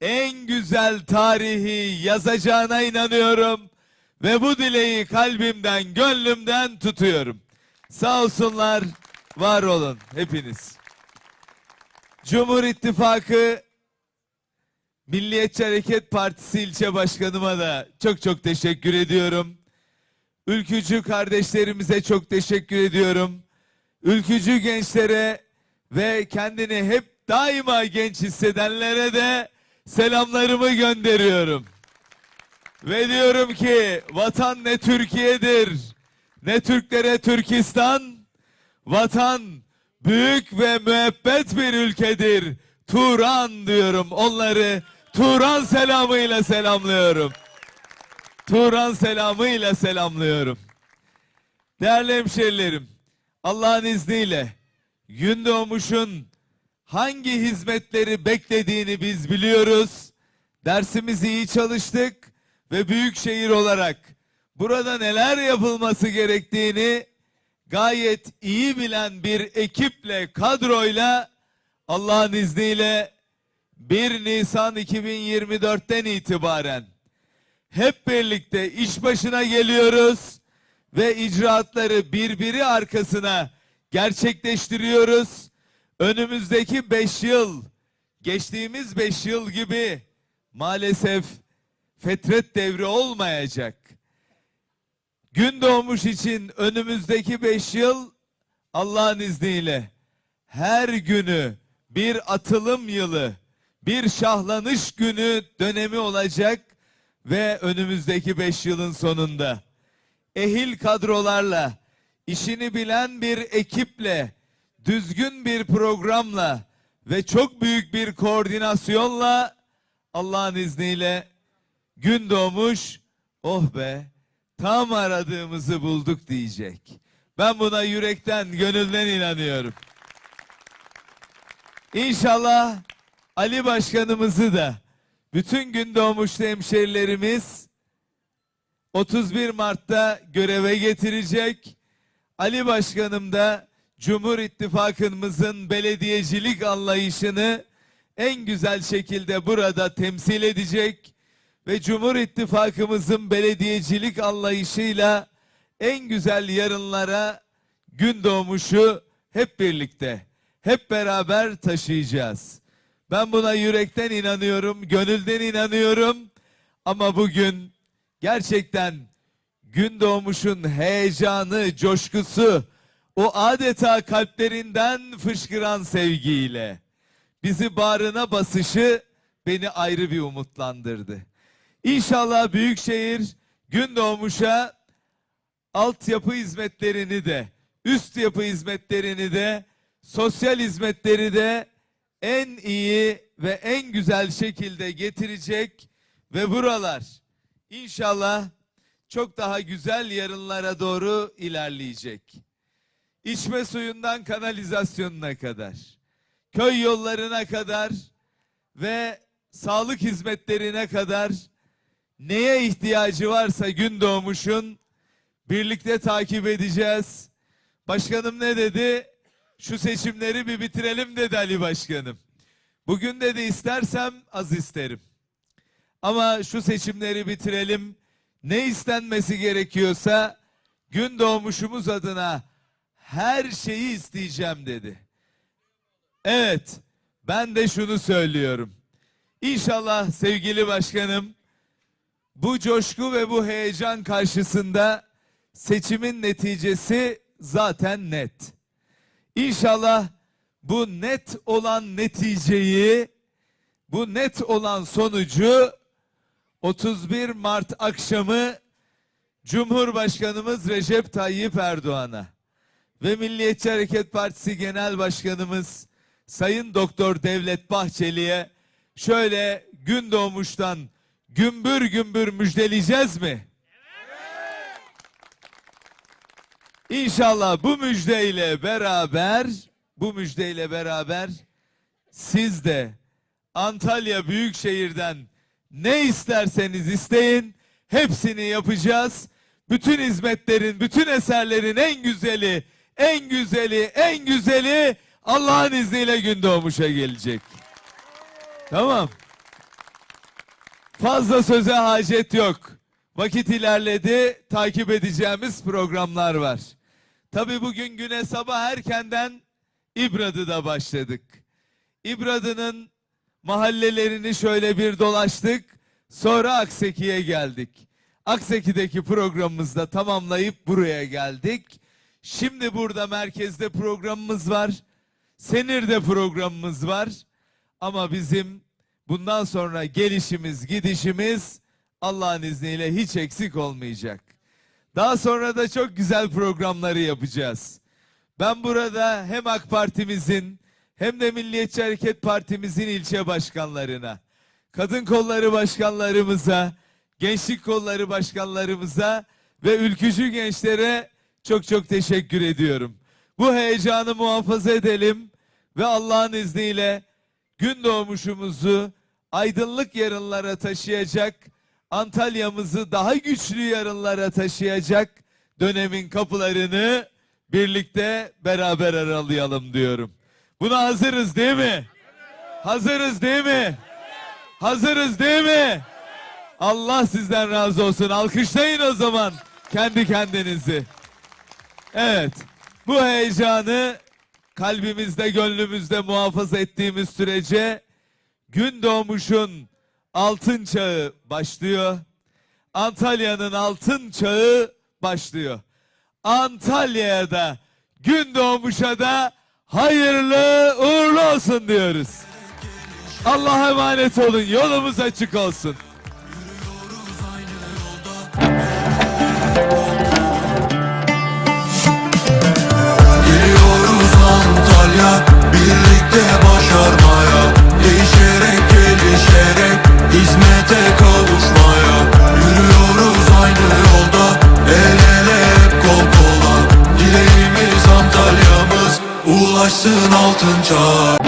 en güzel tarihi yazacağına inanıyorum ve bu dileği kalbimden, gönlümden tutuyorum. Sağ olsunlar, var olun hepiniz. Cumhur İttifakı Milliyetçi Hareket Partisi ilçe başkanıma da çok çok teşekkür ediyorum. Ülkücü kardeşlerimize çok teşekkür ediyorum. Ülkücü gençlere ve kendini hep daima genç hissedenlere de selamlarımı gönderiyorum. Ve diyorum ki vatan ne Türkiye'dir, ne Türklere Türkistan, vatan büyük ve müebbet bir ülkedir. Turan diyorum onları Turan selamıyla selamlıyorum. Turan selamıyla selamlıyorum. Değerli hemşerilerim, Allah'ın izniyle Gündoğmuş'un hangi hizmetleri beklediğini biz biliyoruz. Dersimizi iyi çalıştık ve büyük şehir olarak burada neler yapılması gerektiğini gayet iyi bilen bir ekiple, kadroyla Allah'ın izniyle 1 Nisan 2024'ten itibaren hep birlikte iş başına geliyoruz ve icraatları birbiri arkasına gerçekleştiriyoruz. Önümüzdeki 5 yıl, geçtiğimiz 5 yıl gibi maalesef fetret devri olmayacak. Gün doğmuş için önümüzdeki 5 yıl Allah'ın izniyle her günü bir atılım yılı, bir şahlanış günü dönemi olacak ve önümüzdeki 5 yılın sonunda ehil kadrolarla, işini bilen bir ekiple, düzgün bir programla ve çok büyük bir koordinasyonla Allah'ın izniyle gün doğmuş, oh be tam aradığımızı bulduk diyecek. Ben buna yürekten, gönülden inanıyorum. İnşallah Ali Başkanımızı da bütün gün doğmuşlu hemşerilerimiz 31 Mart'ta göreve getirecek. Ali Başkanım da Cumhur İttifakımızın belediyecilik anlayışını en güzel şekilde burada temsil edecek ve Cumhur İttifakımızın belediyecilik anlayışıyla en güzel yarınlara gün doğmuşu hep birlikte, hep beraber taşıyacağız. Ben buna yürekten inanıyorum, gönülden inanıyorum. Ama bugün gerçekten gün doğmuşun heyecanı, coşkusu, o adeta kalplerinden fışkıran sevgiyle bizi bağrına basışı beni ayrı bir umutlandırdı. İnşallah Büyükşehir gün doğmuşa altyapı hizmetlerini de, üst yapı hizmetlerini de, sosyal hizmetleri de en iyi ve en güzel şekilde getirecek ve buralar inşallah çok daha güzel yarınlara doğru ilerleyecek. İçme suyundan kanalizasyonuna kadar, köy yollarına kadar ve sağlık hizmetlerine kadar neye ihtiyacı varsa gün doğmuşun birlikte takip edeceğiz. Başkanım ne dedi? Şu seçimleri bir bitirelim dedi Ali Başkanım. Bugün dedi istersem az isterim. Ama şu seçimleri bitirelim. Ne istenmesi gerekiyorsa gün doğmuşumuz adına her şeyi isteyeceğim dedi. Evet, ben de şunu söylüyorum. İnşallah sevgili başkanım bu coşku ve bu heyecan karşısında seçimin neticesi zaten net. İnşallah bu net olan neticeyi, bu net olan sonucu 31 Mart akşamı Cumhurbaşkanımız Recep Tayyip Erdoğan'a ve Milliyetçi Hareket Partisi Genel Başkanımız Sayın Doktor Devlet Bahçeli'ye şöyle gün doğmuştan gümbür gümbür müjdeleyeceğiz mi? İnşallah bu müjdeyle beraber, bu müjdeyle beraber siz de Antalya Büyükşehir'den ne isterseniz isteyin, hepsini yapacağız. Bütün hizmetlerin, bütün eserlerin en güzeli, en güzeli, en güzeli Allah'ın izniyle gün doğmuşa gelecek. Tamam. Fazla söze hacet yok. Vakit ilerledi, takip edeceğimiz programlar var. Tabii bugün güne sabah erkenden İbradı'da başladık. İbradı'nın mahallelerini şöyle bir dolaştık. Sonra Akseki'ye geldik. Akseki'deki programımızda tamamlayıp buraya geldik. Şimdi burada merkezde programımız var. Senir'de programımız var. Ama bizim bundan sonra gelişimiz, gidişimiz Allah'ın izniyle hiç eksik olmayacak. Daha sonra da çok güzel programları yapacağız. Ben burada hem AK Parti'mizin hem de Milliyetçi Hareket Partimizin ilçe başkanlarına, kadın kolları başkanlarımıza, gençlik kolları başkanlarımıza ve ülkücü gençlere çok çok teşekkür ediyorum. Bu heyecanı muhafaza edelim ve Allah'ın izniyle gün doğmuşumuzu aydınlık yarınlara taşıyacak, Antalya'mızı daha güçlü yarınlara taşıyacak dönemin kapılarını birlikte beraber aralayalım diyorum. Buna hazırız değil mi? Hazırız değil mi? Hazırız değil mi? Allah sizden razı olsun. Alkışlayın o zaman kendi kendinizi. Evet. Bu heyecanı kalbimizde, gönlümüzde muhafaza ettiğimiz sürece gün doğmuşun altın çağı başlıyor. Antalya'nın altın çağı başlıyor. Antalya'ya da gün doğmuşa da hayırlı uğurlu olsun diyoruz. Allah'a emanet olun. Yolumuz açık olsun. Ulaşsın altın çağa